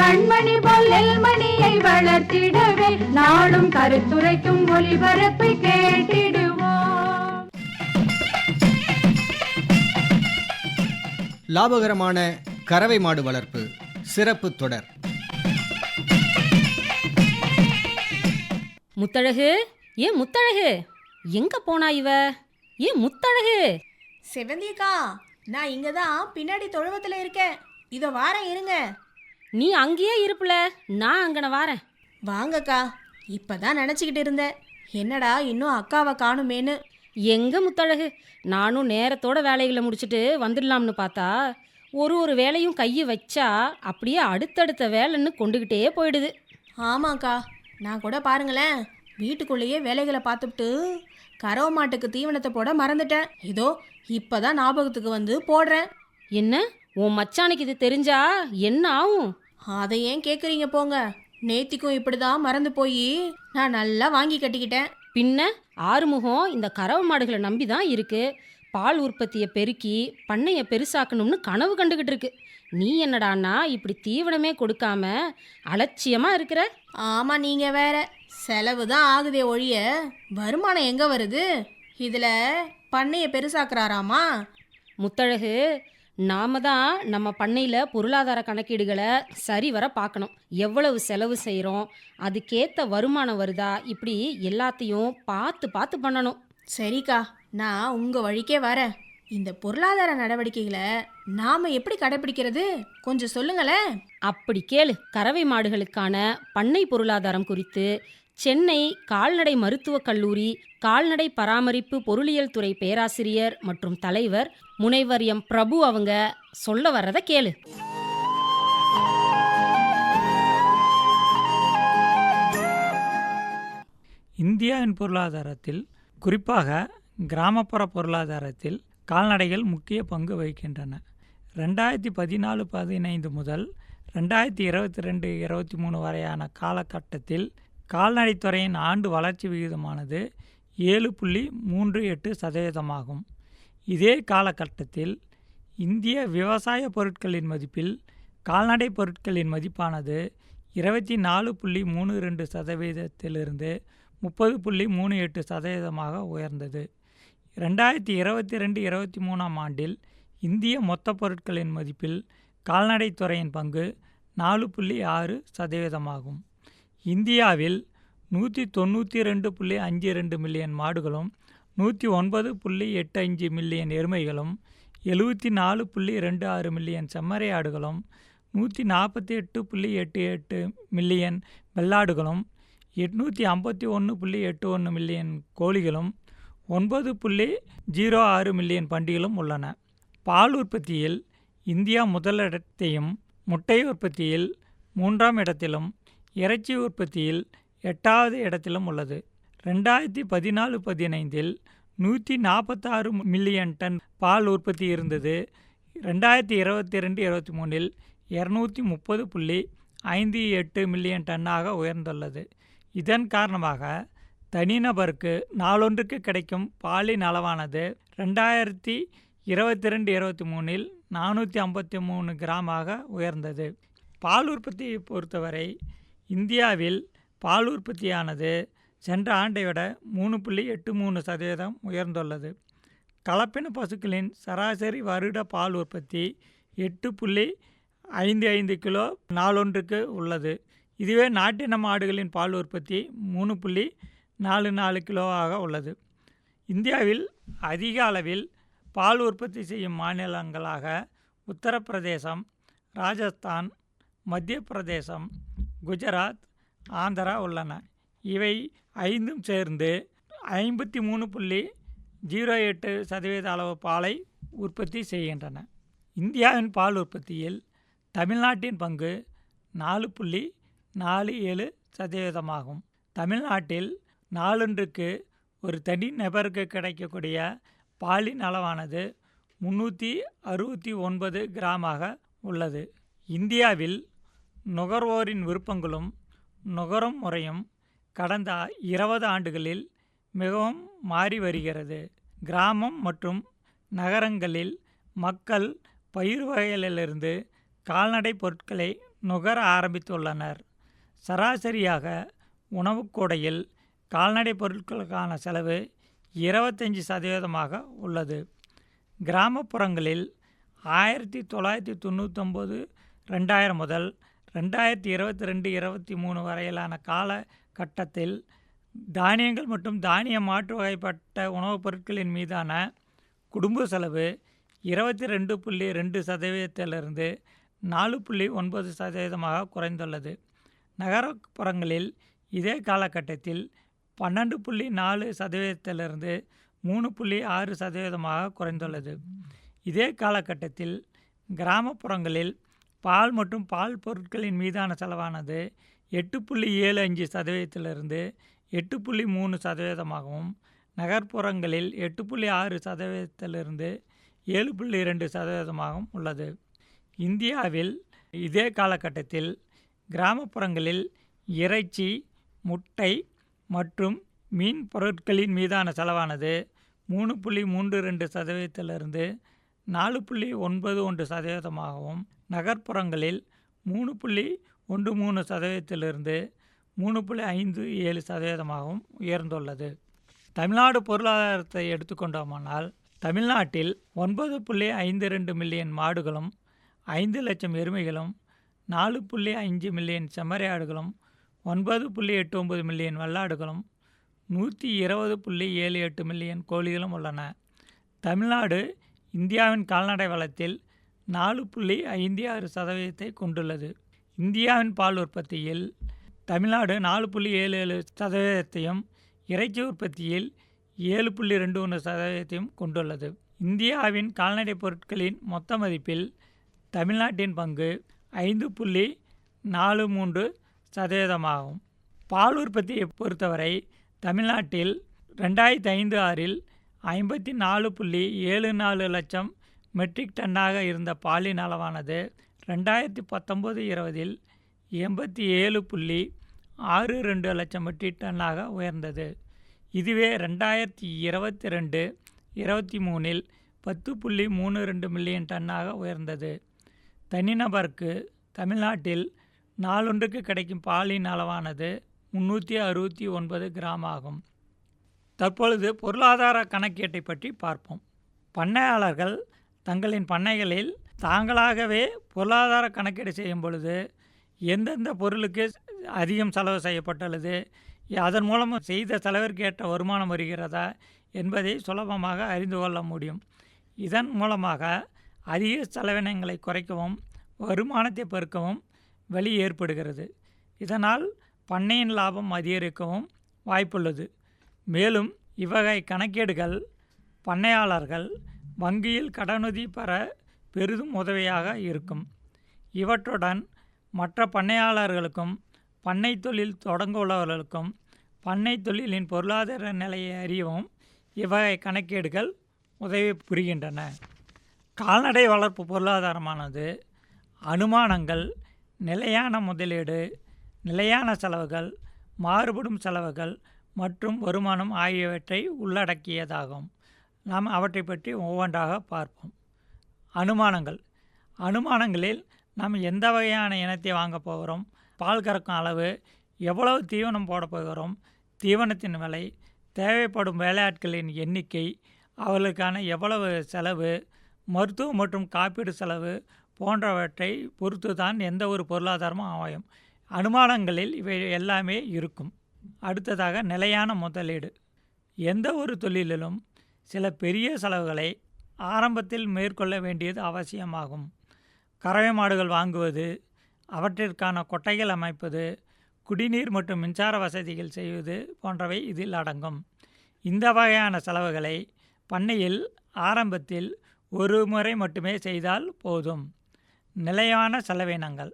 கண்மணி மணியை வளர்த்திடவே நாடும் கருத்துரைக்கும் ஒளிபரப்பை கேட்டிடுவோம். லாபகரமான கறவை மாடு வளர்ப்பு சிறப்பு தொடர். முத்தழகு ஏன் முத்தழகு எங்க போனா இவ? ஏன் முத்தழகு. செவந்தியக்கா நான் இங்க தான் பின்னாடி தொழுவத்துல இருக்கேன். இதோ வாரேன் இருங்க. நீ அங்கேயே இருப்புல. நான் அங்கன வாரேன். வாங்கக்கா இப்பதான் நினச்சிக்கிட்டு இருந்தேன். என்னடா இன்னும் அக்காவை காணுமேன்னு. எங்க முத்தழகு? நானும் நேரத்தோட வேலைகளை முடிச்சுட்டு வந்துடலாம்னு பார்த்தா ஒரு ஒரு வேலையும் கையை வச்சா அப்படியே அடுத்தடுத்த வேலைன்னு கொண்டுகிட்டே போயிடுது. ஆமாக்கா நான் கூட பாருங்களேன். வீட்டுக்குள்ளேயே வேலைகளை பார்த்துட்டு கறவை மாட்டுக்கு தீவனத்தை போட மறந்துட்டேன். இதோ இப்பதான் ஞாபகத்துக்கு வந்து போடுறேன். என்ன? உன் மச்சானுக்கு இது தெரிஞ்சா என்ன ஆகும்? அதை ஏன் கேட்குறீங்க போங்க. நேத்திக்கும் இப்படிதான் மறந்து போய் நான் நல்லா வாங்கி கட்டிக்கிட்டேன். பின்ன ஆறுமுகம் இந்த கறவை மாடுகளை நம்பி தான் இருக்கு. பால் உற்பத்தியை பெருக்கி பண்ணையை பெருசாக்கணும்னு கனவு கண்டுகிட்டு இருக்கு. நீ என்னடான்னா இப்படி தீவனமே கொடுக்காம அலட்சியமா இருக்கிற? ஆமா நீங்க வேற. செலவு தான் ஆகுதே ஒழிய வருமானம் எங்க வருது? இதுல பண்ணைய பெருசாக்குறாராமா? முத்தழகு நாம தான் நம்ம பண்ணையில் பொருளாதார கணக்கீடுகளை சரிவர பார்க்கணும். எவ்வளவு செலவு செய்கிறோம் அதுக்கேற்ற வருமானம் வருதா இப்படி எல்லாத்தையும் பார்த்து பார்த்து பண்ணணும். சரிக்கா நான் உங்க வழிக்கே வரேன். இந்த பொருளாதார நடவடிக்கைகளை நாம எப்படி கடைபிடிக்கிறது கொஞ்சம் சொல்லுங்களேன். அப்படி கேளு. கறவை மாடுகளுக்கான பண்ணை பொருளாதாரம் குறித்து சென்னை கால்நடை மருத்துவக் கல்லூரி கால்நடை பராமரிப்பு பொருளியல் துறை பேராசிரியர் மற்றும் தலைவர் முனைவர் எம். பிரபு அவங்க சொல்ல வர்றத கேளு. இந்தியாவின் பொருளாதாரத்தில் குறிப்பாக கிராமப்புற பொருளாதாரத்தில் கால்நடைகள் முக்கிய பங்கு வகிக்கின்றன. ரெண்டாயிரத்தி பதினாலு பதினைந்து முதல் ரெண்டாயிரத்தி இருபத்தி ரெண்டு இருபத்தி மூணு வரையான காலகட்டத்தில் கால்நடைத்துறையின் ஆண்டு வளர்ச்சி விகிதமானது ஏழு புள்ளி மூன்று எட்டு சதவீதமாகும். இதே காலகட்டத்தில் இந்திய விவசாய பொருட்களின் மதிப்பில் கால்நடை பொருட்களின் மதிப்பானது இருபத்தி நாலு புள்ளி மூணு ரெண்டு சதவீதத்திலிருந்து முப்பது புள்ளி மூணு எட்டு சதவீதமாக உயர்ந்தது. ரெண்டாயிரத்தி இருபத்தி ரெண்டு இருபத்தி மூணாம் ஆண்டில் இந்திய மொத்த பொருட்களின் மதிப்பில் கால்நடைத்துறையின் பங்கு நாலு புள்ளி ஆறு சதவீதமாகும். இந்தியாவில் நூற்றி தொண்ணூற்றி ரெண்டு புள்ளி அஞ்சு ரெண்டு மில்லியன் மாடுகளும் நூற்றி ஒன்பது புள்ளி எட்டு அஞ்சு மில்லியன் எருமைகளும் எழுபத்தி நாலு புள்ளி ரெண்டு ஆறு மில்லியன் செம்மறி ஆடுகளும் நூற்றி நாற்பத்தி எட்டு புள்ளி எட்டு எட்டு மில்லியன் வெள்ளாடுகளும் எட்நூற்றி ஐம்பத்தி ஒன்று புள்ளி எட்டு ஒன்று மில்லியன் கோழிகளும் ஒன்பது புள்ளி ஜீரோ ஆறு மில்லியன் பண்டிகளும் உள்ளன. பால் உற்பத்தியில் இந்தியா முதலிடத்தையும் முட்டை உற்பத்தியில் மூன்றாம் இடத்திலும் இறைச்சி உற்பத்தியில் எட்டாவது இடத்திலும் உள்ளது. ரெண்டாயிரத்தி பதினாலு பதினைந்தில் நூற்றி நாற்பத்தாறு மில்லியன் டன் பால் உற்பத்தி இருந்தது. ரெண்டாயிரத்தி இருபத்தி ரெண்டு இருபத்தி மூணில் இரநூத்தி முப்பது புள்ளி ஐந்து எட்டு மில்லியன் டன்னாக உயர்ந்துள்ளது. இதன் காரணமாக தனிநபருக்கு நாளொன்றுக்கு கிடைக்கும் பாலின் அளவானது ரெண்டாயிரத்தி இருபத்தி ரெண்டு இருபத்தி மூணில் நானூற்றி ஐம்பத்தி மூணு கிராமாக உயர்ந்தது. பால் உற்பத்தியை பொறுத்தவரை இந்தியாவில் பால் உற்பத்தியானது சென்ற ஆண்டை விட மூணு புள்ளி எட்டு மூணு சதவீதம் உயர்ந்துள்ளது. கலப்பின பசுக்களின் சராசரி வருட பால் உற்பத்தி எட்டு புள்ளி ஐந்து ஐந்து கிலோ நாளொன்றுக்கு உள்ளது. இதுவே நாட்டின மாடுகளின் பால் உற்பத்தி மூணு புள்ளி நாலு நாலு கிலோவாக உள்ளது. இந்தியாவில் அதிக அளவில் பால் உற்பத்தி செய்யும் மாநிலங்களாக உத்தரப்பிரதேசம் ராஜஸ்தான் மத்திய பிரதேசம் குஜராத் ஆந்திரா உள்ளன. இவை ஐந்தும் சேர்ந்து ஐம்பத்தி மூணு புள்ளி ஜீரோ எட்டு சதவீத அளவு பாலை உற்பத்தி செய்கின்றன. இந்தியாவின் பால் உற்பத்தியில் தமிழ்நாட்டின் பங்கு நாலு புள்ளி நாலு ஏழு சதவீதமாகும். தமிழ்நாட்டில் நாளொன்றுக்கு ஒரு தனி நபருக்கு கிடைக்கக்கூடிய பாலின் அளவானது முந்நூற்றி அறுபத்தி ஒன்பது கிராமாக உள்ளது. இந்தியாவில் நுகர்வோரின் விருப்பங்களும் நுகரும் முறையும் கடந்த இருபது ஆண்டுகளில் மிகவும் மாறி வருகிறது. கிராமம் மற்றும் நகரங்களில் மக்கள் பயிர் வகைகளிலிருந்து கால்நடை பொருட்களை நுகர ஆரம்பித்துள்ளனர். சராசரியாக உணவுக் கூடையில் கால்நடை பொருட்களுக்கான செலவு இருபத்தஞ்சி சதவீதமாக உள்ளது. கிராமப்புறங்களில் ஆயிரத்தி தொள்ளாயிரத்தி தொண்ணூற்றொம்பது ரெண்டாயிரம் முதல் ரெண்டாயிரத்தி இருபத்தி ரெண்டு இருபத்தி மூணு வரையிலான காலகட்டத்தில் தானியங்கள் மற்றும் தானிய மாற்று வகைப்பட்ட உணவுப் பொருட்களின் மீதான குடும்ப செலவு இருபத்தி ரெண்டு புள்ளி ரெண்டு சதவீதத்திலிருந்து நாலு புள்ளி ஒன்பது சதவீதமாக குறைந்துள்ளது. நகரப்புறங்களில் இதே காலகட்டத்தில் பன்னெண்டு புள்ளி நாலு சதவீதத்திலிருந்து மூணு புள்ளி ஆறு சதவீதமாக குறைந்துள்ளது. இதே காலகட்டத்தில் கிராமப்புறங்களில் பால் மற்றும் பால் பொருட்களின் மீதான செலவானது எட்டு புள்ளி ஏழு அஞ்சு சதவீதத்திலிருந்து எட்டு புள்ளி மூணு சதவீதமாகவும் நகர்ப்புறங்களில் எட்டு புள்ளி ஆறு சதவீதத்திலிருந்து ஏழு புள்ளி ரெண்டு சதவீதமாகவும் உள்ளது. இந்தியாவில் இதே காலகட்டத்தில் கிராமப்புறங்களில் இறைச்சி முட்டை மற்றும் மீன் பொருட்களின் மீதான செலவானது மூணு புள்ளி மூன்று ரெண்டு சதவீதத்திலிருந்து நாலு புள்ளி ஒன்பது ஒன்று சதவீதமாகவும் நகர்ப்புறங்களில் மூணு புள்ளி ஒன்று மூணு சதவீதத்திலிருந்து மூணு புள்ளி ஐந்து ஏழு சதவீதமாகவும் உயர்ந்துள்ளது. தமிழ்நாடு பொருளாதாரத்தை எடுத்துக்கொண்டோமானால் தமிழ்நாட்டில் ஒன்பது புள்ளி ஐந்து ரெண்டு மில்லியன் மாடுகளும் ஐந்து லட்சம் எருமைகளும் நாலு புள்ளி அஞ்சு மில்லியன் செம்மறி ஆடுகளும் ஒன்பது புள்ளி எட்டு ஒன்பது மில்லியன் வெள்ளாடுகளும் நூற்றி இருபது புள்ளி ஏழு எட்டு மில்லியன் கோழிகளும் உள்ளன. தமிழ்நாடு இந்தியாவின் கால்நடை வளத்தில் நாலு புள்ளி ஐந்து ஆறு சதவீதத்தை கொண்டுள்ளது. இந்தியாவின் பால் உற்பத்தியில் தமிழ்நாடு நாலு புள்ளி ஏழு ஏழு சதவீதத்தையும் இறைச்சி உற்பத்தியில் ஏழு புள்ளி ரெண்டு ஒன்று சதவீதத்தையும் கொண்டுள்ளது. இந்தியாவின் கால்நடை பொருட்களின் மொத்த மதிப்பில் தமிழ்நாட்டின் பங்கு ஐந்து புள்ளி நாலு மூன்று சதவீதமாகும். பால் உற்பத்தியை பொறுத்தவரை தமிழ்நாட்டில் ரெண்டாயிரத்தி ஐந்து ஆறில் ஐம்பத்தி நாலு புள்ளி ஏழு நாலு லட்சம் மெட்ரிக் டன்னாக இருந்த பாலின் அளவானது ரெண்டாயிரத்தி பத்தொம்போது இருபதில் எண்பத்தி ஏழு புள்ளி ஆறு ரெண்டு லட்சம் மெட்ரிக் டன்னாக உயர்ந்தது. இதுவே ரெண்டாயிரத்தி இருபத்தி ரெண்டு இருபத்தி மூணில் பத்து புள்ளி மூணு ரெண்டு மில்லியன் டன்னாக உயர்ந்தது. தனிநபருக்கு தமிழ்நாட்டில் நாளொன்றுக்கு கிடைக்கும் பாலின் அளவானது முன்னூற்றி அறுபத்தி ஒன்பது கிராம் ஆகும். தற்பொழுது பொருளாதார கணக்கீட்டை பற்றி பார்ப்போம். பண்ணையாளர்கள் தங்களின் பண்ணைகளில் தாங்களாகவே பொருளாதார கணக்கீடு செய்யும் பொழுது எந்தெந்த பொருளுக்கு அதிகம் செலவு செய்யப்பட்டுள்ளது அதன் மூலம் செய்த செலவிற்கு ஏற்ற வருமானம் வருகிறதா என்பதை சுலபமாக அறிந்து கொள்ள முடியும். இதன் மூலமாக அதிக செலவினங்களை குறைக்கவும் வருமானத்தை பெருக்கவும் வழி ஏற்படுகிறது. இதனால் பண்ணையின் லாபம் அதிகரிக்கவும் வாய்ப்புள்ளது. மேலும் இவ்வகை கணக்கீடுகள் பண்ணையாளர்கள் வங்கியில் கடனுதவி பெற பெரிதும் உதவியாக இருக்கும். இவற்றுடன் மற்ற பண்ணையாளர்களுக்கும் பண்ணை தொழில் தொடங்க உள்ளவர்களுக்கும் பண்ணை தொழிலின் பொருளாதார நிலையை அறியவும் இவ்வகை கணக்கீடுகள் உதவி புரிகின்றன. கால்நடை வளர்ப்பு பொருளாதாரமானது அனுமானங்கள் நிலையான முதலீடு நிலையான செலவுகள் மாறுபடும் செலவுகள் மற்றும் வருமானம் ஆகியவற்றை உள்ளடக்கியதாகும். நாம் அவற்றை பற்றி ஒவ்வொன்றாக பார்ப்போம். அனுமானங்கள். அனுமானங்களில் நாம் எந்த வகையான இனத்தை வாங்கப் போகிறோம்? பால் கறக்கும் அளவு எவ்வளவு தீவனம் போடப் போகிறோம்? தீவனத்தின் விலை தேவைப்படும் வேலையாட்களின் எண்ணிக்கை அவர்களுக்கான எவ்வளவு செலவு மருத்துவம் மற்றும் காப்பீடு செலவு போன்றவற்றை பொறுத்து தான் எந்த ஒரு பொருளாதாரமும் அமையும். அனுமானங்களில் இவை எல்லாமே இருக்கும். அடுத்ததாக நிலையான முதலீடு. எந்த ஒரு தொழிலிலும் சில பெரிய செலவுகளை ஆரம்பத்தில் மேற்கொள்ள வேண்டியது அவசியமாகும். கறவை மாடுகள் வாங்குவது அவற்றிற்கான கொட்டைகள் அமைப்பது குடிநீர் மற்றும் மின்சார வசதிகள் செய்வது போன்றவை இதில் அடங்கும். இந்த வகையான செலவுகளை பண்ணையில் ஆரம்பத்தில் ஒரு முறை மட்டுமே செய்தால் போதும். நிலையான செலவினங்கள்.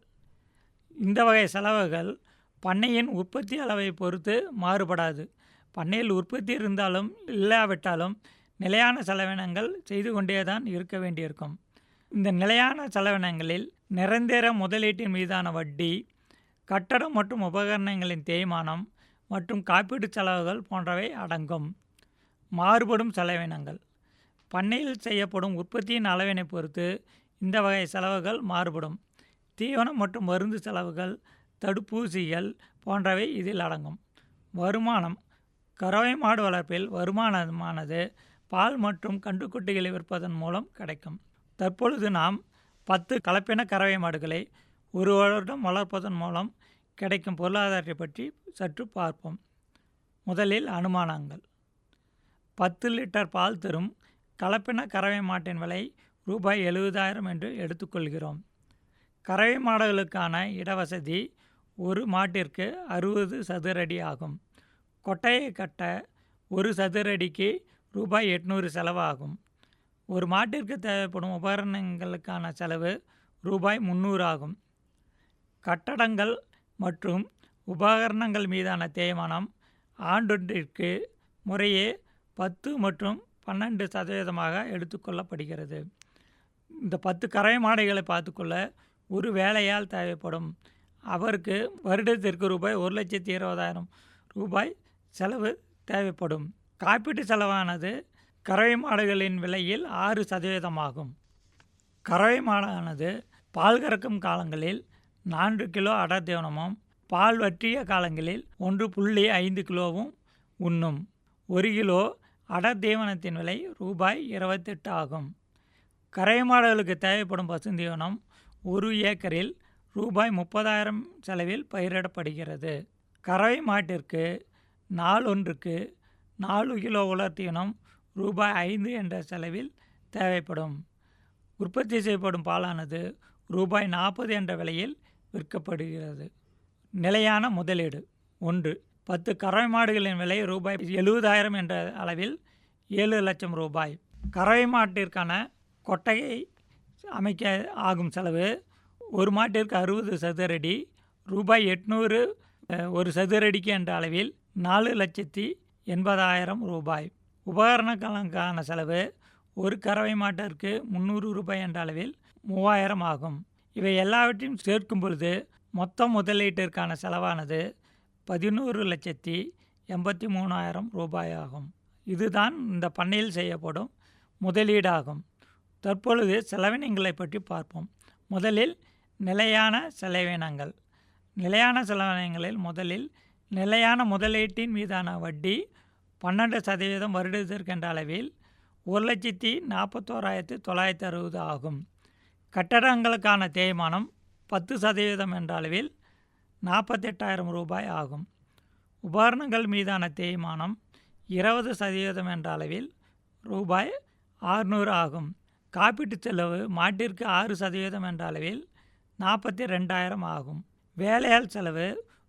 இந்த வகை செலவுகள் பண்ணையின் உற்பத்தி அளவை பொறுத்து மாறுபடாது. பண்ணையில் உற்பத்தி இருந்தாலும் இல்லாவிட்டாலும் நிலையான செலவினங்கள் செய்து கொண்டே தான் இருக்க வேண்டியிருக்கும். இந்த நிலையான செலவினங்களில் நிரந்தர முதலீட்டின் மீதான வட்டி கட்டடம் மற்றும் உபகரணங்களின் தேய்மானம் மற்றும் காப்பீட்டு செலவுகள் போன்றவை அடங்கும். மாறுபடும் செலவினங்கள். பண்ணையில் செய்யப்படும் உற்பத்தியின் அளவினை பொறுத்து இந்த வகை செலவுகள் மாறுபடும். தீவனம் மற்றும் மருந்து செலவுகள் தடுப்பூசிகள் போன்றவை இதில் அடங்கும். வருமானம். கறவை மாடு வளர்ப்பில் வருமானமானது பால் மற்றும் கன்றுக்குட்டிகளை விற்பதன் மூலம் கிடைக்கும். தற்பொழுது நாம் பத்து கலப்பின கறவை மாடுகளை ஒரு வருடம் வளர்ப்பதன் மூலம் கிடைக்கும் பொருளாதாரத்தை பற்றி சற்று பார்ப்போம். முதலில் அனுமானங்கள். பத்து லிட்டர் பால் தரும் கலப்பின கறவை மாட்டின் விலை ரூபாய் எழுபதாயிரம் என்று எடுத்துக்கொள்கிறோம். கறவை மாடுகளுக்கான இடவசதி ஒரு மாட்டிற்கு அறுபது சதுரடி ஆகும். கொட்டையை கட்ட ஒரு சதுரடிக்கு ரூபாய் எட்நூறு செலவாகும். ஒரு மாட்டிற்கு தேவைப்படும் உபகரணங்களுக்கான செலவு ரூபாய் முந்நூறு ஆகும். கட்டடங்கள் மற்றும் உபகரணங்கள் மீதான தேய்மானம் ஆண்டொன்றிற்கு முறையே பத்து மற்றும் பன்னெண்டு சதவீதமாக எடுத்துக்கொள்ளப்படுகிறது இந்த பத்து கரை மாடைகளை பார்த்துக்கொள்ள ஒரு வேலையால் தேவைப்படும். அவருக்கு வருடத்திற்கு ரூபாய் ஒரு லட்சத்தி இருபதாயிரம் ரூபாய் செலவு தேவைப்படும். காப்பீட்டு செலவானது கறவை மாடுகளின் விலையில் ஆறு சதவீதமாகும். கறவை மாடானது பால் கறக்கும் காலங்களில் நான்கு கிலோ அடர் தீவனமும் பால் வற்றிய காலங்களில் ஒன்று புள்ளி ஐந்து கிலோவும் உண்ணும். ஒரு கிலோ அடர் தீவனத்தின் விலை ரூபாய் இருபத்தெட்டு ஆகும். கரை மாடுகளுக்கு தேவைப்படும் பசுந்தீவனம் ஒரு ஏக்கரில் ரூபாய் முப்பதாயிரம் செலவில் பயிரிடப்படுகிறது. கறவை மாட்டிற்கு நாள் ஒன்றுக்கு நாலு கிலோ உலர்த்தீவனம் ரூபாய் ஐந்து என்ற செலவில் தேவைப்படும். உற்பத்தி செய்யப்படும் பாலானது ரூபாய் நாற்பது என்ற விலையில் விற்கப்படுகிறது. நிலையான முதலீடு. ஒன்று பத்து கறவை மாடுகளின் விலை ரூபாய் எழுபதாயிரம் என்ற அளவில் ஏழு லட்சம் ரூபாய். கறவை மாட்டிற்கான கொட்டையை அமைக்க ஆகும் செலவு ஒரு மாட்டிற்கு அறுபது சதுரடி ரூபாய் எட்நூறு ஒரு சதுரடிக்கு என்ற அளவில் நாலு லட்சத்தி எண்பதாயிரம் ரூபாய். உபகரணங்களுக்கான செலவு ஒரு கறவை மாட்டிற்கு முந்நூறு ரூபாய் என்ற அளவில் மூவாயிரம் ஆகும். இவை எல்லாவற்றையும் சேர்க்கும் பொழுது மொத்த முதலீட்டிற்கான செலவானது பதினோரு லட்சத்தி எண்பத்தி மூணாயிரம் ரூபாய் ஆகும். இதுதான் இந்த பண்ணையில் செய்யப்படும் முதலீடாகும். தற்பொழுது செலவினங்களை பற்றி பார்ப்போம். முதலில் நிலையான செலவினங்கள். நிலையான செலவினங்களில் முதலில் நிலையான முதலீட்டின் மீதான வட்டி பன்னெண்டு சதவீதம் வருடத்திற்கென்ற அளவில் ஒரு லட்சத்தி நாற்பத்தோராயிரத்து தொள்ளாயிரத்தி அறுபது ஆகும். கட்டடங்களுக்கான தேய்மானம் பத்து சதவீதம் என்ற அளவில் நாற்பத்தெட்டாயிரம் ரூபாய் ஆகும். உபகரணங்கள் மீதான தேய்மானம் இருபது சதவீதம் என்ற அளவில் ரூபாய் ஆறுநூறு ஆகும். காப்பீட்டுச் செலவு மாட்டிற்கு ஆறு சதவீதம் என்ற அளவில் நாற்பத்தி ரெண்டாயிரம் ஆகும். வேலையாள் செலவு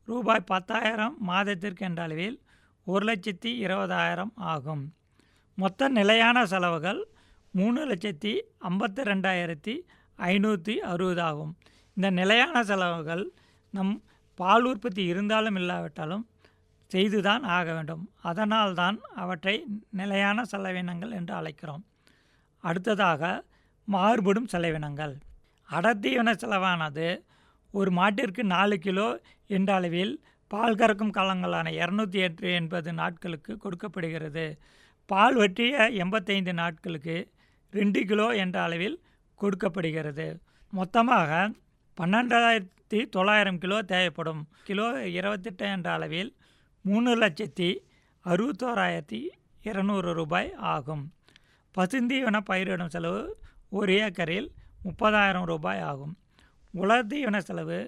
ரூபாய் பத்தாயிரம் மாதத்திற்கு என்ற அளவில் ஒரு லட்சத்தி இருபதாயிரம் ஆகும். மொத்த நிலையான செலவுகள் மூணு லட்சத்தி ஐம்பத்தி ரெண்டாயிரத்தி ஐநூற்றி அறுபது ஆகும். இந்த நிலையான செலவுகள் நம் பால் உற்பத்தி இருந்தாலும் இல்லாவிட்டாலும் செய்துதான் ஆக வேண்டும். அதனால்தான் அவற்றை நிலையான செலவினங்கள் என்று அழைக்கிறோம். அடுத்ததாக மாறுபடும் செலவினங்கள். அடர்த்தியன செலவானது ஒரு மாட்டிற்கு நாலு கிலோ என்ற அளவில் பால் கறக்கும் காலங்களான இரநூத்தி எட்டு எண்பது நாட்களுக்கு கொடுக்கப்படுகிறது. பால் வற்றிய எண்பத்தைந்து நாட்களுக்கு ரெண்டு கிலோ என்ற அளவில் கொடுக்கப்படுகிறது. மொத்தமாக பன்னெண்டாயிரத்தி தொள்ளாயிரம் கிலோ தேவைப்படும். கிலோ இருபத்தெட்டு என்ற அளவில் மூணு லட்சத்தி அறுபத்தோராயிரத்தி இருநூறு ரூபாய் ஆகும். பசுந்தீவன பயிரிடும் செலவு ஒரு ஏக்கரில் முப்பதாயிரம் ரூபாய் ஆகும். உலர் தீவன செலவு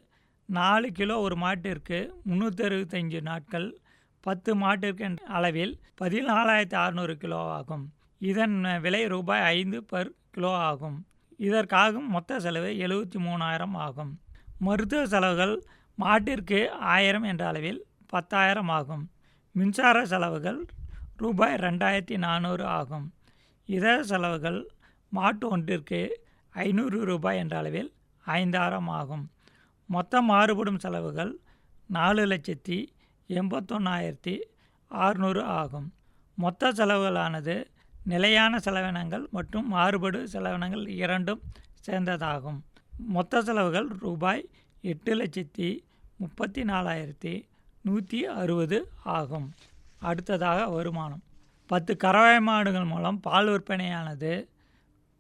நாலு கிலோ ஒரு மாட்டிற்கு முந்நூற்றி அறுபத்தஞ்சு நாட்கள் பத்து மாட்டிற்கு என்ற அளவில் பதினாலாயிரத்தி அறநூறு கிலோ ஆகும். இதன் விலை ரூபாய் ஐந்து பர் கிலோ ஆகும். இதற்காகும் மொத்த செலவு எழுபத்தி மூணாயிரம் ஆகும். மருத்துவ செலவுகள் மாட்டிற்கு ஆயிரம் என்ற அளவில் பத்தாயிரம் ஆகும். மின்சார செலவுகள் ரூபாய் ரெண்டாயிரத்தி நானூறு ஆகும். இதர செலவுகள் மாட்டு ஒன்றிற்கு ஐநூறு ரூபாய் என்ற அளவில் ஐந்தாயிரம் ஆகும். மொத்த மாறுபடும் செலவுகள் நாலு லட்சத்தி எண்பத்தொன்னாயிரத்தி ஆறுநூறு ஆகும். மொத்த செலவுகளானது நிலையான செலவினங்கள் மற்றும் மாறுபடு செலவினங்கள் இரண்டும் சேர்ந்ததாகும். மொத்த செலவுகள் ரூபாய் எட்டு லட்சத்தி முப்பத்தி நாலாயிரத்தி நூற்றி அறுபது ஆகும். அடுத்ததாக வருமானம். பத்து கறவை மாடுகள் மூலம் பால் விற்பனையானது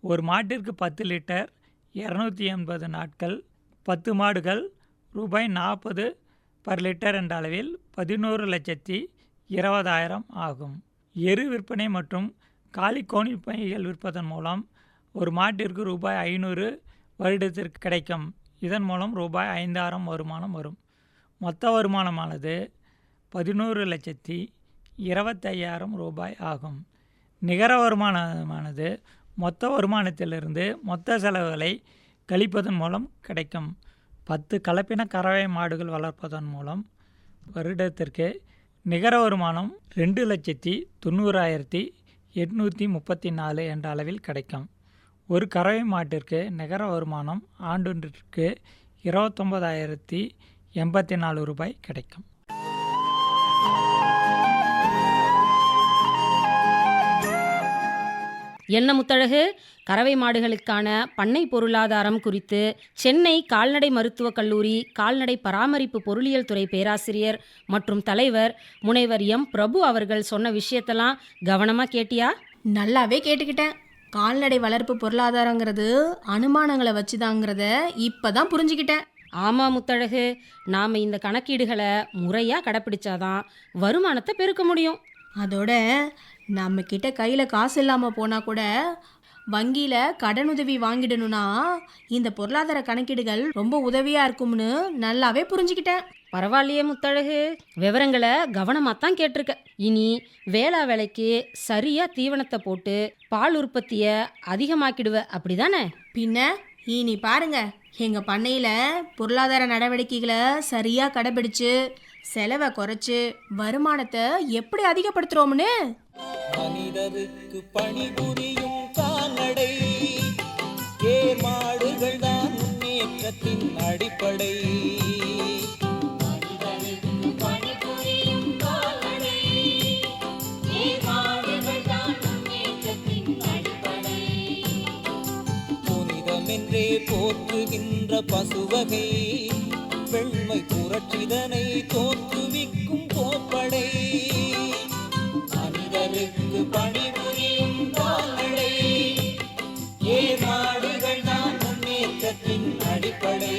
ஒரு மாட்டிற்கு பத்து லிட்டர் இரநூத்தி எண்பது நாட்கள் பத்து மாடுகள் ரூபாய் நாற்பது பர் லிட்டர் என்ற அளவில் பதினோரு லட்சத்தி இருபதாயிரம் ஆகும். எரு விற்பனை மற்றும் காலி கோணி பைகள் விற்பதன் மூலம் ஒரு மாட்டிற்கு ரூபாய் ஐநூறு வருடத்திற்கு கிடைக்கும். இதன் மூலம் ரூபாய் ஐந்தாயிரம் வருமானம் வரும். மொத்த வருமானமானது பதினோரு லட்சத்தி இருபத்தையாயிரம் ரூபாய் ஆகும். நிகர வருமானமானது மொத்த வருமானத்திலிருந்து மொத்த செலவுகளை கழிப்பதன் மூலம் கிடைக்கும். பத்து கலப்பின கறவை மாடுகள் வளர்ப்பதன் மூலம் வருடத்திற்கு நிகர வருமானம் ரெண்டு லட்சத்தி தொண்ணூறாயிரத்தி எட்நூற்றி முப்பத்தி நாலு என்ற அளவில் கிடைக்கும். ஒரு கறவை மாட்டிற்கு நிகர வருமானம் ஆண்டொன்றிற்கு இருபத்தொம்பதாயிரத்தி எண்பத்தி நாலு ரூபாய் கிடைக்கும். என்ன முத்தழகு? கறவை மாடுகளுக்கான பண்ணை பொருளாதாரம் குறித்து சென்னை கால்நடை மருத்துவக் கல்லூரி கால்நடை பராமரிப்பு பொருளியல் துறை பேராசிரியர் மற்றும் தலைவர் முனைவர் எம். பிரபு அவர்கள் சொன்ன விஷயத்தெல்லாம் கவனமா கேட்டியா? நல்லாவே கேட்டுக்கிட்டேன். கால்நடை வளர்ப்பு பொருளாதாரங்கிறது அனுமானங்களை வச்சுதாங்கிறத இப்பதான் புரிஞ்சுக்கிட்டேன். ஆமா முத்தழகு. நாம இந்த கணக்கீடுகளை முறையா கடைப்பிடிச்சாதான் வருமானத்தை பெருக்க முடியும். அதோட நம்ம கிட்ட கையில காசு இல்லாம போனா கூட வங்கியில கடனுதவி வாங்கிடணும்னா இந்த பொருளாதார கணக்கீடுகள் ரொம்ப உதவியா இருக்கும்னு நல்லாவே புரிஞ்சுக்கிட்டேன். பரவாயில்லையே முத்தழகு. விவரங்களை கவனமாக தான் கேட்டிருக்க. இனி வேளா வேலைக்கு சரியா தீவனத்தை போட்டு பால் உற்பத்தியை அதிகமாக்கிடுவ. அப்படிதானே? பின்ன இனி பாருங்க. எங்க பண்ணையில பொருளாதார நடவடிக்கைகளை சரியா கடைபிடிச்சு செலவை குறைச்சு வருமானத்தை எப்படி அதிகப்படுத்துறோம்னு? மனிதருக்கு பணிபுரியும் கால்நடை. ஏர் மாடுகள் தான் முன்னேற்றத்தின் அடிப்படை. புனிதமென்றே போற்றுகின்ற பசுவகை. வெண்மை புரட்சிதனை தோற்றுவிக்கும் கோப்படை மனிதருக்கு பணிபுரியும் கால்நடை ஏர் மாடுகள் தான் முன்னேற்றத்தின் அடிப்படை.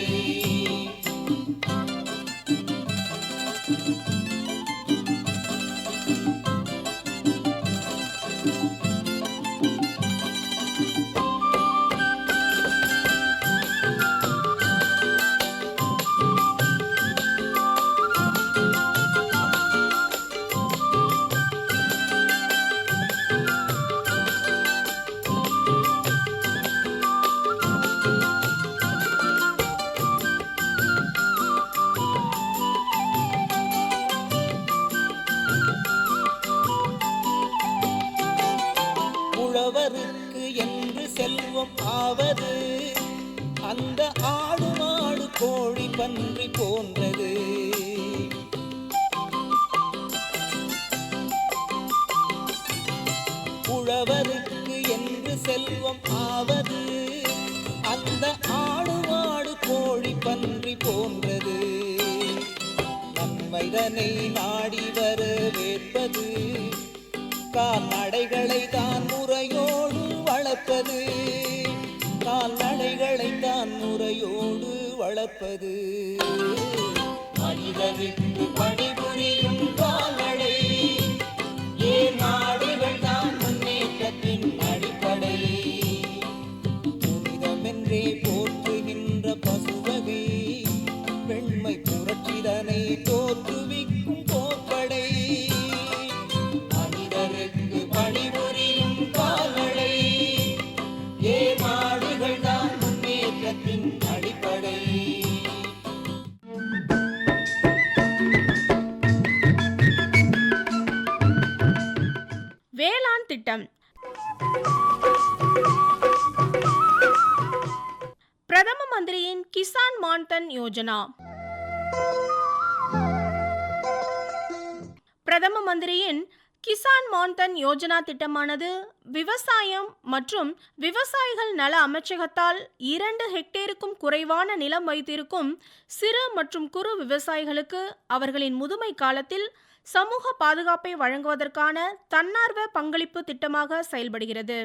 யோஜனா திட்டமானது விவசாயம் மற்றும் விவசாயிகள் நல அமைச்சகத்தால் இரண்டு ஹெக்டேருக்கும் குறைவான நிலம் வைத்திருக்கும் சிறு மற்றும் குறு விவசாயிகளுக்கு அவர்களின் முதுமை காலத்தில் சமூக பாதுகாப்பை வழங்குவதற்கான தன்னார்வ பங்களிப்பு திட்டமாக செயல்படுகிறது.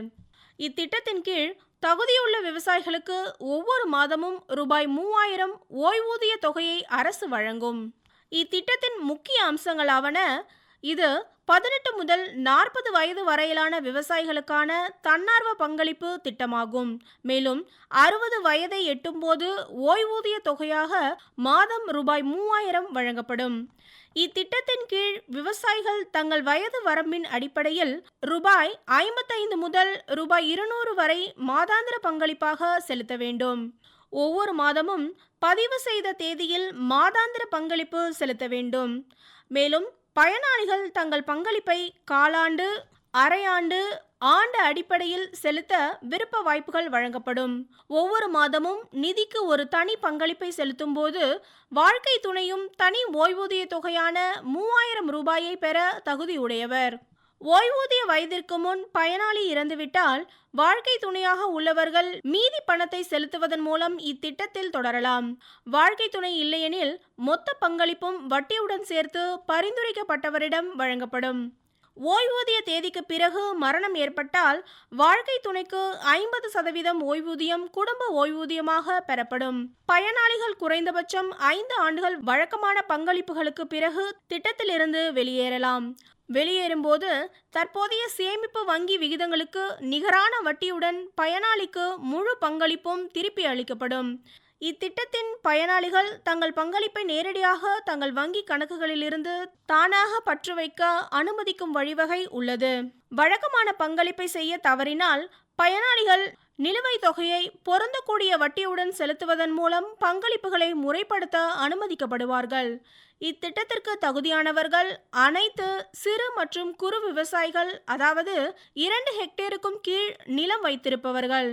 இத்திட்டத்தின் கீழ் தகுதியுள்ள விவசாயிகளுக்கு ஒவ்வொரு மாதமும் ரூபாய் மூவாயிரம் ஓய்வூதிய தொகையை அரசு வழங்கும். இத்திட்டத்தின் முக்கிய அம்சங்களாவன இது பதினெட்டு முதல் நாற்பது வயது வரையிலான விவசாயிகளுக்கான தன்னார்வ பங்களிப்பு திட்டமாகும். மேலும் அறுபது வயதை எட்டும்போது ஓய்வூதிய தொகையாக மாதம் ரூபாய் மூவாயிரம் வழங்கப்படும். இத்திட்டத்தின் கீழ் விவசாயிகள் தங்கள் வயது வரம்பின் அடிப்படையில் ரூபாய் ஐம்பத்தைந்து முதல் ரூபாய் இருநூறு வரை மாதாந்திர பங்களிப்பாக செலுத்த வேண்டும். ஒவ்வொரு மாதமும் பதிவு செய்த தேதியில் மாதாந்திர பங்களிப்பு செலுத்த வேண்டும். மேலும் பயனாளிகள் தங்கள் பங்களிப்பை காலாண்டு அரையாண்டு ஆண்டு அடிப்படையில் செலுத்த விருப்ப வாய்ப்புகள் வழங்கப்படும். ஒவ்வொரு மாதமும் நிதிக்கு ஒரு தனி பங்களிப்பை செலுத்தும் போது வாழ்க்கை துணையும் தனி ஓய்வூதிய தொகையான மூவாயிரம் ரூபாயை பெற தகுதியுடையவர். ஓய்வூதிய வயதிற்கு முன் பயனாளி இறந்துவிட்டால் வாழ்க்கை துணையாக உள்ளவர்கள் மீதி பணத்தை செலுத்துவதன் மூலம் இத்திட்டத்தில் தொடரலாம். வாழ்க்கை துணை இல்லையெனில் மொத்த பங்களிப்பும் வட்டியுடன் சேர்த்து பரிந்துரைக்கப்பட்டவரிடம் வழங்கப்படும். ஓய்வூதிய தேதிக்கு பிறகு மரணம் ஏற்பட்டால் வாழ்க்கை துணைக்கு ஐம்பது சதவீதம் ஓய்வூதியம் குடும்ப ஓய்வூதியமாக பெறப்படும். பயனாளிகள் குறைந்தபட்சம் ஐந்து ஆண்டுகள் வழக்கமான பங்களிப்புகளுக்கு பிறகு திட்டத்திலிருந்து வெளியேறலாம். வெளியேறும்போது தற்போதைய சேமிப்பு வங்கி விகிதங்களுக்கு நிகரான வட்டியுடன் பயனாளிக்கு முழு பங்களிப்பும் திருப்பி அளிக்கப்படும். இத்திட்டத்தின் பயனாளிகள் தங்கள் பங்களிப்பை நேரடியாக தங்கள் வங்கி கணக்குகளிலிருந்து தானாக பற்று வைக்க அனுமதிக்கும் வழிவகை உள்ளது. வழக்கமான பங்களிப்பை செய்ய தவறினால் பயனாளிகள் நிலுவைத் தொகையை பொருந்தக்கூடிய வட்டியுடன் செலுத்துவதன் மூலம் பங்களிப்புகளை முறைப்படுத்த அனுமதிக்கப்படுவார்கள். இத்திட்டத்திற்கு தகுதியானவர்கள் அனைத்து சிறு மற்றும் குறு விவசாயிகள் அதாவது இரண்டு ஹெக்டேருக்கும் கீழ் நிலம் வைத்திருப்பவர்கள்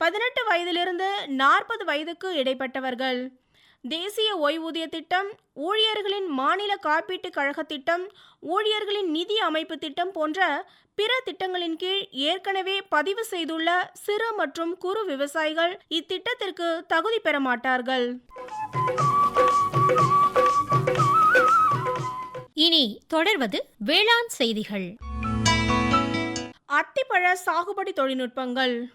பதினெட்டு வயதிலிருந்து நாற்பது வயதுக்கு இடைப்பட்டவர்கள். தேசிய ஓய்வூதிய திட்டம் ஊழியர்களின் மாநில காப்பீட்டுக் கழக திட்டம் ஊழியர்களின் நிதி அமைப்பு திட்டம் போன்ற பிற திட்டங்களின் கீழ் ஏற்கனவே பதிவு செய்துள்ள சிறு மற்றும் குறு விவசாயிகள் இத்திட்டத்திற்கு தகுதி பெற மாட்டார்கள். இனி தொடர்வது வேளாண் செய்திகள். அத்திப்பழ சாகுபடி தொழில்நுட்பங்கள்.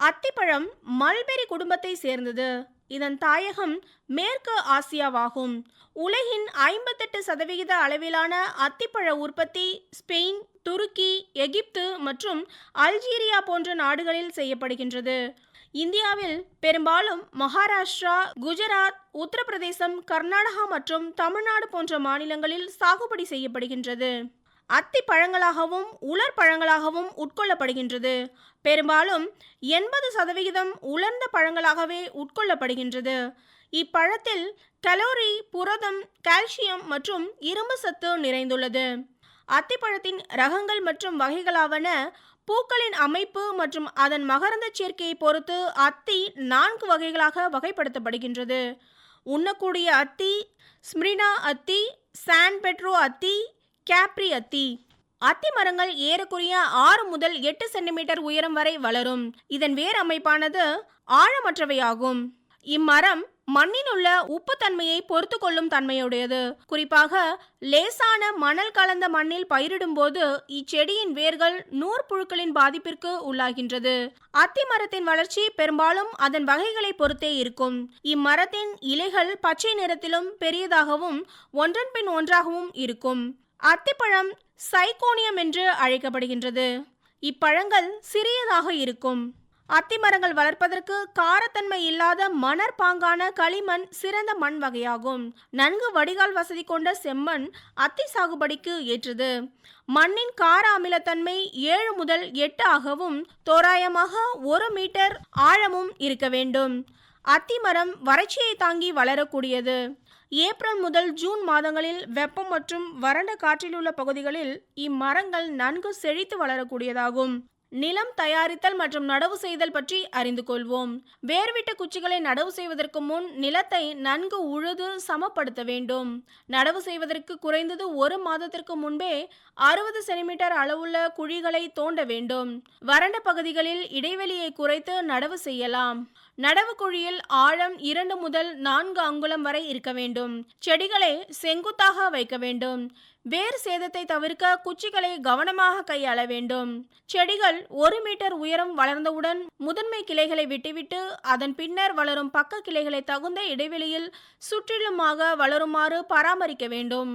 அத்திப்பழம் மல்பெரி குடும்பத்தை சேர்ந்தது. இதன் தாயகம் மேற்கு ஆசியாவாகும். உலகின் ஐம்பத்தெட்டு சதவிகித அளவிலான அத்திப்பழ உற்பத்தி ஸ்பெயின் துருக்கி எகிப்து மற்றும் அல்ஜீரியா போன்ற நாடுகளில் செய்யப்படுகின்றது. இந்தியாவில் பெரும்பாலும் மகாராஷ்டிரா குஜராத் உத்தரப்பிரதேசம் கர்நாடகா மற்றும் தமிழ்நாடு போன்ற மாநிலங்களில் சாகுபடி செய்யப்படுகின்றது. அத்தி பழங்களாகவும் உலர் பழங்களாகவும் உட்கொள்ளப்படுகின்றது. பெரும்பாலும் எண்பது சதவிகிதம் உலர்ந்த பழங்களாகவே உட்கொள்ளப்படுகின்றது. இப்பழத்தில் கலோரி புரதம் கால்சியம் மற்றும் இரும்பு சத்து நிறைந்துள்ளது. அத்திப்பழத்தின் ரகங்கள் மற்றும் வகைகளாவன பூக்களின் அமைப்பு மற்றும் அதன் மகரந்த சேர்க்கையை பொறுத்து அத்தி நான்கு வகைகளாக வகைப்படுத்தப்படுகின்றது. உண்ணக்கூடிய அத்தி ஸ்மிரினா அத்தி சான் பெட்ரோ அத்தி கேப்ரி அத்தி. அத்தி மரங்கள் ஏறக்குறைய ஆறு முதல் எட்டு சென்டிமீட்டர் உயரம் வரை வளரும். இதன் வேர் அமைப்பானது ஆழமற்றவையாகும். இம்மரம் மண்ணில் உள்ள உப்புத்தன்மையை பொறுத்து கொள்ளும் தன்மையுடையது. குறிப்பாக லேசான மணல் கலந்த மண்ணில் பயிரிடும்போது இச்செடியின் வேர்கள் நூற்புழுக்களின் பாதிப்பிற்கு உள்ளாகின்றது. அத்தி மரத்தின் வளர்ச்சி பெரும்பாலும் அதன் வகைகளை பொறுத்தே இருக்கும். இம்மரத்தின் இலைகள் பச்சை நிறத்திலும் பெரியதாகவும் ஒன்றன் பின் ஒன்றாகவும் இருக்கும். அத்திப்பழம் சைகோனியம் என்று அழைக்கப்படுகின்றது. இப்பழங்கள் சிறியதாக இருக்கும். அத்திமரங்கள் வளர்ப்பதற்கு காரத்தன்மை இல்லாத மணற்பாங்கான களிமண் சிறந்த மண் வகையாகும். நன்கு வடிகால் வசதி கொண்ட செம்மண் அத்தி சாகுபடிக்கு ஏற்றது. மண்ணின் கார அமிலத்தன்மை ஏழு முதல் எட்டு ஆகவும் தோராயமாக ஒரு மீட்டர் ஆழமும் இருக்க வேண்டும். அத்திமரம் வறட்சியை தாங்கி வளரக்கூடியது. ஏப்ரல் முதல் ஜூன் மாதங்களில் வெப்பம் மற்றும் வறண்ட காற்றிலுள்ள பகுதிகளில் இம்மரங்கள் நன்கு செழித்து வளரக்கூடியதாகும். நிலம் தயாரித்தல் மற்றும் நடவு செய்தல் பற்றி அறிந்து கொள்வோம். வேர்விட்ட குச்சிகளை நடவு செய்வதற்கு முன் நிலத்தை நன்கு உழுது சமப்படுத்த வேண்டும். நடவு செய்வதற்கு குறைந்தது ஒரு மாதத்திற்கு முன்பே அறுபது சென்டிமீட்டர் அளவுள்ள குழிகளை தோண்ட வேண்டும். வறண்ட பகுதிகளில் இடைவெளியை குறைத்து நடவு செய்யலாம். நடவு குழியில் ஆழம் இரண்டு முதல் நான்கு அங்குலம் வரை இருக்க வேண்டும். செடிகளை செங்குத்தாக வைக்க வேண்டும். வேர் சேதத்தை தவிர்க்க குச்சிகளை கவனமாக கையாள வேண்டும். செடிகள் ஒரு மீட்டர் உயரம் வளர்ந்தவுடன் முதன்மை கிளைகளை விட்டுவிட்டு அதன் பின்னர் வளரும் பக்க கிளைகளை தகுந்த இடைவெளியில் சுற்றிலுமாக வளருமாறு பராமரிக்க வேண்டும்.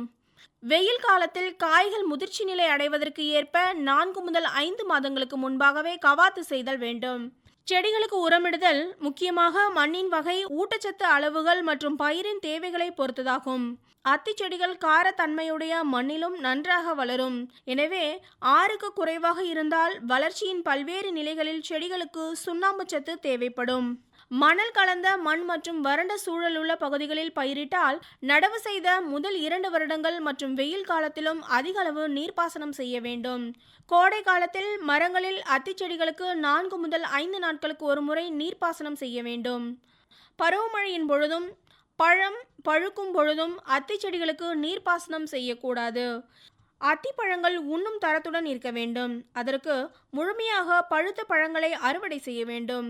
வெயில் காலத்தில் காய்கள் முதிர்ச்சி நிலை அடைவதற்கு ஏற்ப நான்கு முதல் ஐந்து மாதங்களுக்கு முன்பாகவே கவாத்து செய்தல் வேண்டும். செடிகளுக்கு உரமிடுதல் முக்கியமாக மண்ணின் வகை ஊட்டச்சத்து அளவுகள் மற்றும் பயிரின் தேவைகளை பொறுத்ததாகும். அத்தி செடிகள் காரத்தன்மையுடைய மண்ணிலும் நன்றாக வளரும். எனவே ஆறுக்கு குறைவாக இருந்தால் வளர்ச்சியின் பல்வேறு நிலைகளில் செடிகளுக்கு சுண்ணாம்பு சத்து தேவைப்படும். மணல் கலந்த மண் மற்றும் வறண்ட சூழலுள்ள பகுதிகளில் பயிரிட்டால் நடவு செய்த முதல் இரண்டு வருடங்கள் மற்றும் வெயில் காலத்திலும் அதிக அளவு நீர்ப்பாசனம் செய்ய வேண்டும். கோடை காலத்தில் மரங்களில் அத்திச்செடிகளுக்கு நான்கு முதல் ஐந்து நாட்களுக்கு ஒரு முறை நீர்ப்பாசனம் செய்ய வேண்டும். பருவமழையின் பொழுதும் பழம் பழுக்கும் பொழுதும் அத்திச்செடிகளுக்கு நீர்ப்பாசனம் செய்யக்கூடாது. அத்திப்பழங்கள் உண்ணும் தரத்துடன் இருக்க வேண்டும். அதற்கு முழுமையாக பழுத்த பழங்களை அறுவடை செய்ய வேண்டும்.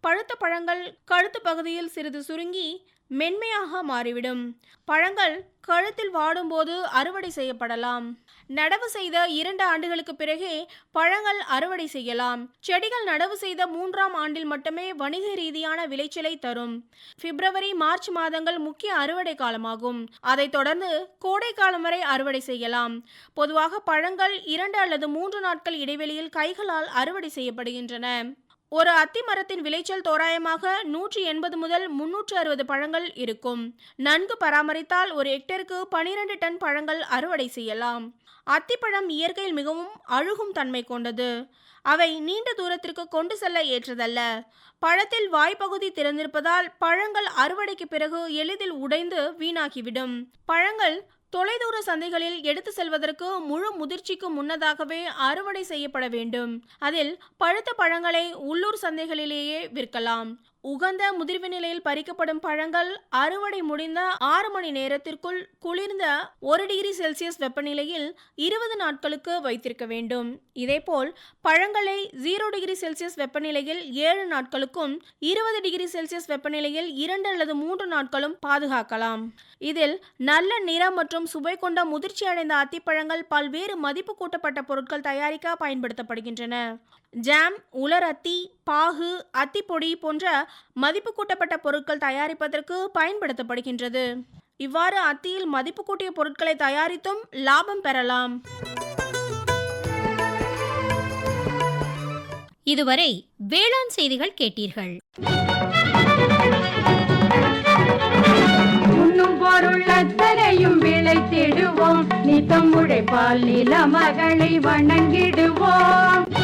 பழுத்த பழங்கள் கழுத்து பகுதியில் சிறிது சுருங்கி மென்மையாக மாறிவிடும். பழங்கள் கழுத்தில் வாடும்போது அறுவடை செய்யப்படலாம். நடவு செய்த இரண்டு ஆண்டுகளுக்கு பிறகே பழங்கள் அறுவடை செய்யலாம். செடிகள் நடவு செய்த மூன்றாம் ஆண்டில் மட்டுமே வணிக ரீதியான விளைச்சலை தரும். பிப்ரவரி மார்ச் மாதங்கள் முக்கிய அறுவடை காலமாகும். அதைத் தொடர்ந்து கோடை காலம் வரை அறுவடை செய்யலாம். பொதுவாக பழங்கள் இரண்டு அல்லது மூன்று நாட்கள் இடைவெளியில் கைகளால் அறுவடை செய்யப்படுகின்றன. ஒரு அத்தி மரத்தின் விளைச்சல் தோராயமாக நூற்றி எண்பது முதல் முன்னூற்று அறுபது பழங்கள் இருக்கும். நன்கு பராமரித்தால் ஒரு ஹெக்டருக்கு பனிரெண்டு டன் பழங்கள் அறுவடை செய்யலாம். அத்திப்பழம் இயற்கையில் மிகவும் அழுகும் தன்மை கொண்டது. அவை நீண்ட தூரத்திற்கு கொண்டு செல்ல ஏற்றதல்ல. பழத்தில் வாய்ப்பகுதி திறந்திருப்பதால் பழங்கள் அறுவடைக்கு பிறகு எளிதில் உடைந்து வீணாகிவிடும். பழங்கள் தொலைதூர சந்தைகளில் எடுத்து செல்வதற்கு முழு முதிர்ச்சிக்கு முன்னதாகவே அறுவடை செய்யப்பட வேண்டும். அதில் பழுத்த பழங்களை உள்ளூர் சந்தைகளிலேயே விற்கலாம். உகந்த முதிர்வு நிலையில் பறிக்கப்படும் பழங்கள் அறுவடை முடிந்த ஆறு மணி நேரத்திற்குள் குளிர்ந்த ஒரு டிகிரி செல்சியஸ் வெப்பநிலையில் இருபது நாட்களுக்கு வைத்திருக்க வேண்டும். இதேபோல் பழங்களை ஜீரோ டிகிரி செல்சியஸ் வெப்பநிலையில் ஏழு நாட்களுக்கும் இருபது டிகிரி செல்சியஸ் வெப்பநிலையில் இரண்டு அல்லது மூன்று நாட்களும் பாதுகாக்கலாம். இதில் நல்ல நிறம் மற்றும் சுவை கொண்ட முதிர்ச்சி அடைந்த அத்திப்பழங்கள் பல்வேறு மதிப்பு கூட்டப்பட்ட பொருட்கள் தயாரிக்க பயன்படுத்தப்படுகின்றன. ஜாம் உலர் அத்தி பாகு அத்திப்பொடி போன்ற மதிப்பு கூட்டப்பட்ட பொருட்கள் தயாரிப்பதற்கு பயன்படுத்தப்படுகின்றது. இவ்வாறு அத்தியில் மதிப்பு கூட்டிய பொருட்களை தயாரித்தும் லாபம் பெறலாம். இதுவரை வேளாண் செய்திகள் கேட்டீர்கள். உண்ணும் பொருள் அத்தனையும் தேடுவோம். நித்தம் உழைப்பால் நில மகளை வணங்கிடுவோம்.